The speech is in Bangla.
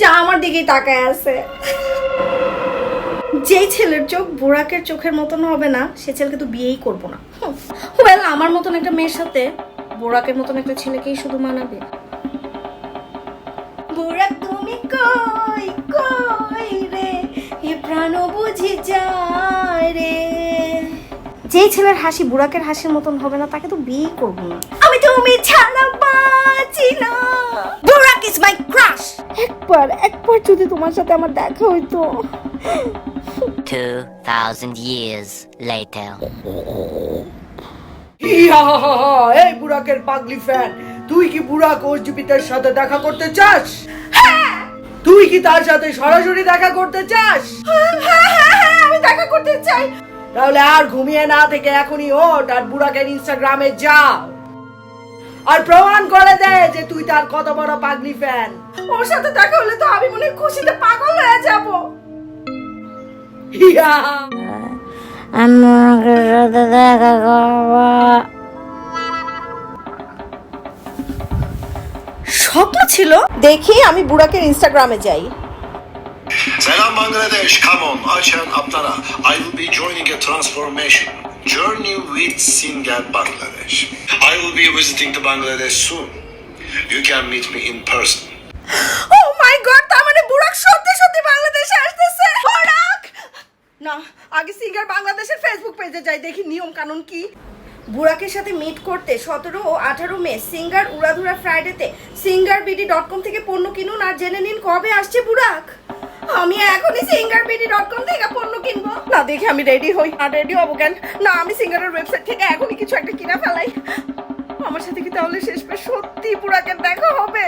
যা আমার দিকেই তাকায় আছে। যেই ছেলের চোখ বুড়াকের চোখের মতন হবে না, সে ছেলেকে তো বিয়েই করব না। ওয়েল আমার মতন একটা মেয়ের সাথে বোরাকের মতন একটা ছেলেকেই শুধু মানাবে। বুড়াক তুমি কই কই রে? এ প্রাণ বুঝি যায় রে। যেই ছেলের হাসি বুড়াকের হাসির মতন হবে না, তাকে তো বিয়েই করব না। আমি তুমি ছাড়া একবার একবার যদি তোমার সাথে আমার দেখা হইতো। 2,000 years later. ইয়া এই বুড়াকের পাগলি ফ্যান তুই কি বুড়াক ওসজিপিতের সাথে দেখা করতে চাস? তুই কি তার সাথে সরাসরি দেখা করতে চাস? হ্যাঁ হ্যাঁ হ্যাঁ আমি দেখা করতে চাই। তাহলে আর ঘুমিয়ে না থেকে এখনই ওঠ আর বুড়াকের ইনস্টাগ্রামে যা। আর প্রমাণ করে দে যে তুই তার কত বড় পাগলি ফ্যান ওর সাথে দেখা হলে তো আমি মনে খুশিতে পাগল হয়ে যাব। ইয়া। আমি ওনাকে সাথে দেখা করব। স্বপ্ন ছিল দেখি আমি বুড়াকের ইনস্টাগ্রামে যাই। Selam Bangladesh, come on, Achan Aptara. I will be joining a transformation. Journey with Singer Bangladesh. I will be visiting to Bangladesh soon. You can meet me in person. Oh my god তার মানে বুড়াক সত্যি সত্যি বাংলাদেশে আসতেছে বুড়াক না, আগে সিঙ্গার বাংলাদেশের ফেসবুক পেজে যাই, দেখি নিয়ম কানুন কি বুড়াকের সাথে মিট করতে সতেরো ও আঠারো মে সিঙ্গার উড়াধুরা ফ্রাইডেতে সিঙ্গার বিডি ডট কম থেকে পণ্য কিনুন আর জেনে নিন কবে আসছে বুড়াক আমি এখনই সিঙ্গার বিডি ডট কম থেকে পণ্য কিনবো। না, দেখে আমি রেডি হই। আর রেডি হব কেন? না, আমি সিঙ্গারের ওয়েবসাইট থেকে এখনই কিছু একটা কিনা ফেলাই। আমার সাথে কি তাহলে শেষ পে সত্যি পুরাকে দেখা হবে?